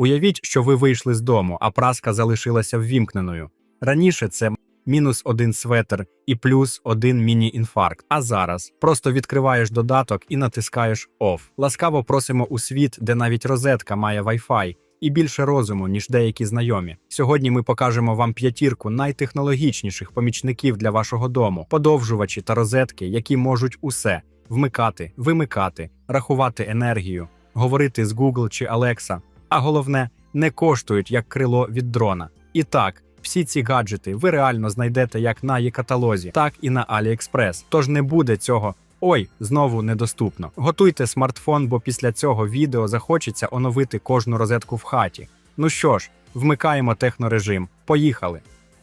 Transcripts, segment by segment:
Уявіть, що ви вийшли з дому, а праска залишилася ввімкненою. Раніше це мінус один светр і плюс один міні-інфаркт. А зараз просто відкриваєш додаток і натискаєш OFF. Ласкаво просимо у світ, де навіть розетка має Wi-Fi і більше розуму, ніж деякі знайомі. Сьогодні ми покажемо вам п'ятірку найтехнологічніших помічників для вашого дому, подовжувачі та розетки, які можуть усе вмикати, вимикати, рахувати енергію, говорити з Google чи Alexa, а головне, не коштують як крило від дрона. І так, всі ці гаджети ви реально знайдете як на є-каталозі, так і на AliExpress. Тож не буде цього. Ой, знову недоступно. Готуйте смартфон, бо після цього відео захочеться оновити кожну розетку в хаті. Ну що ж, вмикаємо технорежим. Поїхали.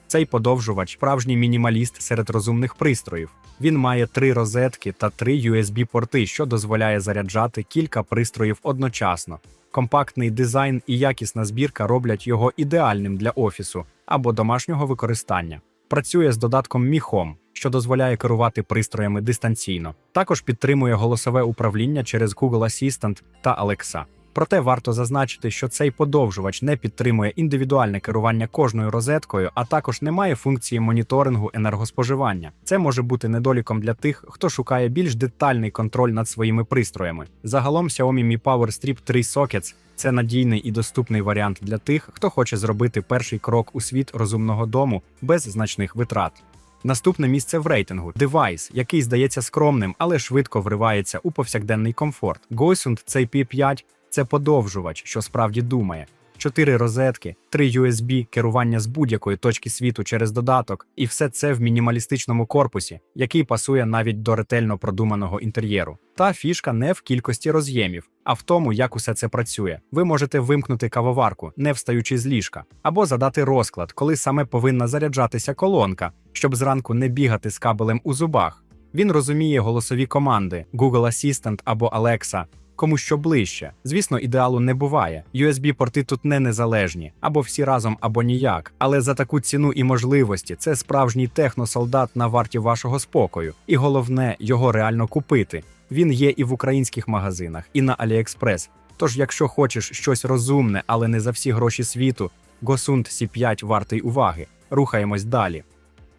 Цей подовжувач справжній мінімаліст серед розумних пристроїв. Він має три розетки та три USB-порти, що дозволяє заряджати кілька пристроїв одночасно. Компактний дизайн і якісна збірка роблять його ідеальним для офісу або домашнього використання. Працює з додатком Home, що дозволяє керувати пристроями дистанційно. Також підтримує голосове управління через Google Assistant та Alexa. Проте варто зазначити, що цей подовжувач не підтримує індивідуальне керування кожною розеткою, а також не має функції моніторингу енергоспоживання. Це може бути недоліком для тих, хто шукає більш детальний контроль над своїми пристроями. Загалом Xiaomi Mi Power Strip 3 Sockets – це надійний і доступний варіант для тих, хто хоче зробити перший крок у світ розумного дому без значних витрат. Наступне місце в рейтингу девайс, який здається скромним, але швидко вривається у повсякденний комфорт. Гойсунд цей P5 це подовжувач, що справді думає. Чотири розетки, три USB, керування з будь-якої точки світу через додаток, і все це в мінімалістичному корпусі, який пасує навіть до ретельно продуманого інтер'єру. Та фішка не в кількості роз'ємів, а в тому, як усе це працює. Ви можете вимкнути кавоварку, не встаючи з ліжка, або задати розклад, коли саме повинна заряджатися колонка, щоб зранку не бігати з кабелем у зубах. Він розуміє голосові команди Google Assistant або Alexa, кому що ближче. Звісно, ідеалу не буває. USB-порти тут не незалежні, або всі разом, або ніяк. Але за таку ціну і можливості це справжній техносолдат на варті вашого спокою. І головне, його реально купити. Він є і в українських магазинах, і на AliExpress. Тож, якщо хочеш щось розумне, але не за всі гроші світу, Gosund C5 вартий уваги. Рухаємось далі.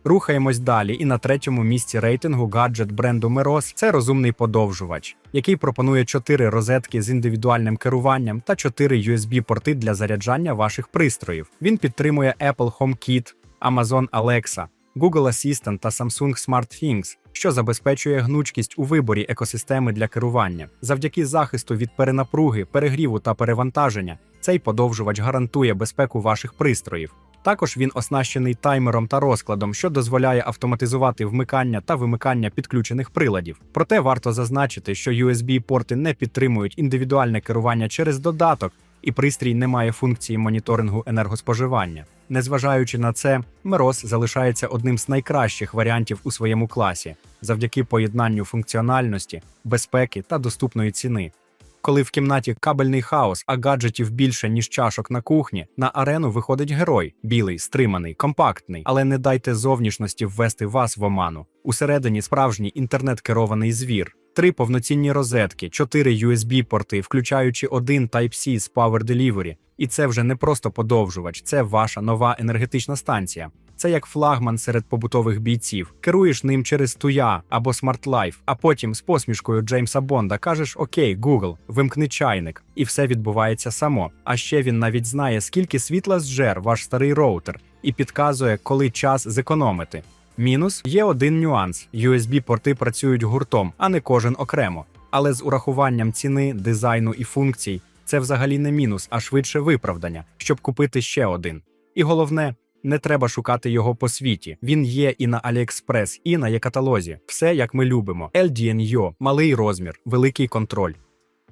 Рухаємось далі, і на третьому місці рейтингу гаджет бренду Meros – це розумний подовжувач, який пропонує 4 розетки з індивідуальним керуванням та 4 USB-порти для заряджання ваших пристроїв. Він підтримує Apple HomeKit, Amazon Alexa, Google Assistant та Samsung SmartThings, що забезпечує гнучкість у виборі екосистеми для керування. Завдяки захисту від перенапруги, перегріву та перевантаження, цей подовжувач гарантує безпеку ваших пристроїв. Також він оснащений таймером та розкладом, що дозволяє автоматизувати вмикання та вимикання підключених приладів. Проте варто зазначити, що USB-порти не підтримують індивідуальне керування через додаток, і пристрій не має функції моніторингу енергоспоживання. Незважаючи на це, Meros залишається одним з найкращих варіантів у своєму класі завдяки поєднанню функціональності, безпеки та доступної ціни. Коли в кімнаті кабельний хаос, а гаджетів більше, ніж чашок на кухні, на арену виходить герой білий, стриманий, компактний, але не дайте зовнішності ввести вас в оману. Усередині справжній інтернет-керований звір. Три повноцінні розетки, чотири USB-порти, включаючи один Type-C з Power Delivery. І це вже не просто подовжувач, це ваша нова енергетична станція. Це як флагман серед побутових бійців. Керуєш ним через Туя або Life, а потім з посмішкою Джеймса Бонда кажеш Окей, Google, вимкни чайник, і все відбувається само. А ще він навіть знає, скільки світла зжер ваш старий роутер, і підказує, коли час зекономити. Мінус є один нюанс: USB-порти працюють гуртом, а не кожен окремо. Але з урахуванням ціни, дизайну і функцій це взагалі не мінус, а швидше виправдання, щоб купити ще один. І головне, не треба шукати його по світі. Він є і на AliExpress, і на є-каталозі. Все як ми любимо. LDNYO, малий розмір, великий контроль.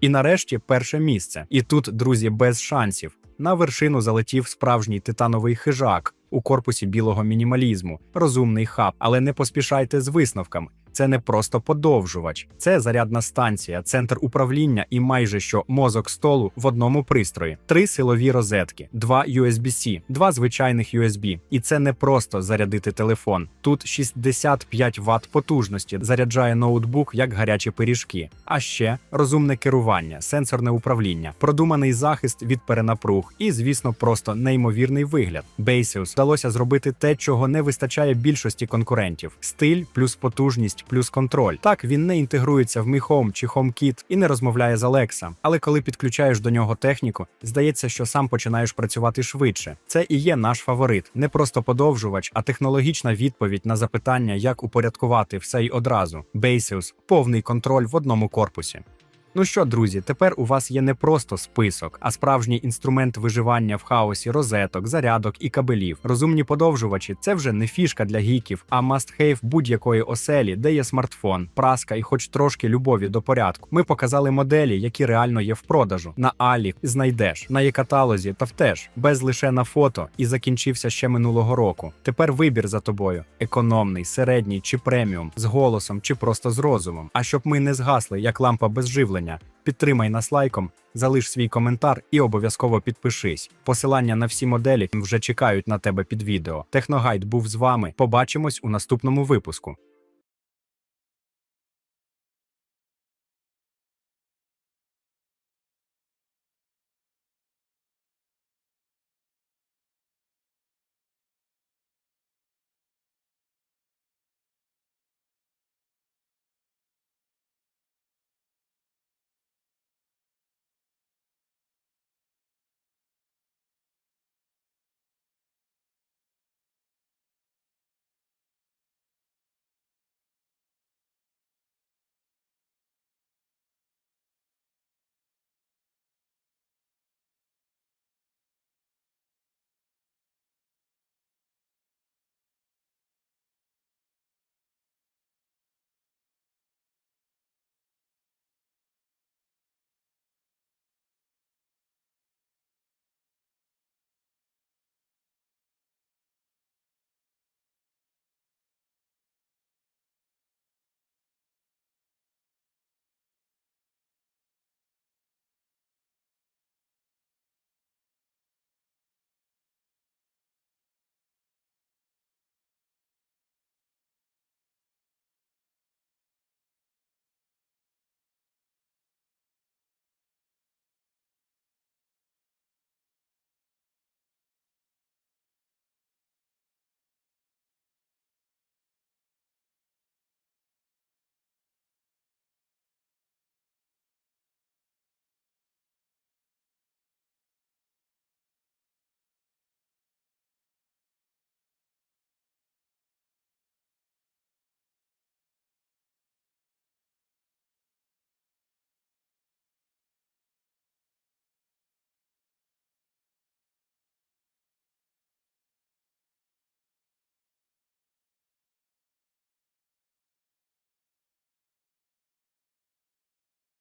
І нарешті перше місце. І тут, друзі, без шансів. На вершину залетів справжній титановий хижак у корпусі білого мінімалізму, розумний хаб, але не поспішайте з висновками. Це не просто подовжувач, це зарядна станція, центр управління і майже що мозок столу в одному пристрої. Три силові розетки, два USB-C, два звичайних USB. І це не просто зарядити телефон. Тут 65 Вт потужності заряджає ноутбук як гарячі пиріжки. А ще розумне керування, сенсорне управління, продуманий захист від перенапруг і, звісно, просто неймовірний вигляд. Baseus вдалося зробити те, чого не вистачає більшості конкурентів: стиль плюс потужність плюс контроль. Так він не інтегрується в Mi Home чи HomeKit і не розмовляє з Alexa. Але коли підключаєш до нього техніку, здається, що сам починаєш працювати швидше. Це і є наш фаворит, не просто подовжувач, а технологічна відповідь на запитання, як упорядкувати все й одразу. Baseus – повний контроль в одному корпусі. Ну що, друзі, тепер у вас є не просто список, а справжній інструмент виживання в хаосі розеток, зарядок і кабелів. Розумні подовжувачі це вже не фішка для гіків, а must-have будь-якої оселі, де є смартфон, праска і хоч трошки любові до порядку. Ми показали моделі, які реально є в продажу. На Алі знайдеш, на є-каталозі та втеж, без лише на фото, і закінчився ще минулого року. Тепер вибір за тобою: економний, середній чи преміум, з голосом чи просто з розумом. А щоб ми не згасли, як лампа без живлення. Підтримай нас лайком, залиш свій коментар і обов'язково підпишись. Посилання на всі моделі вже чекають на тебе під відео. Техногайд був з вами. Побачимось у наступному випуску.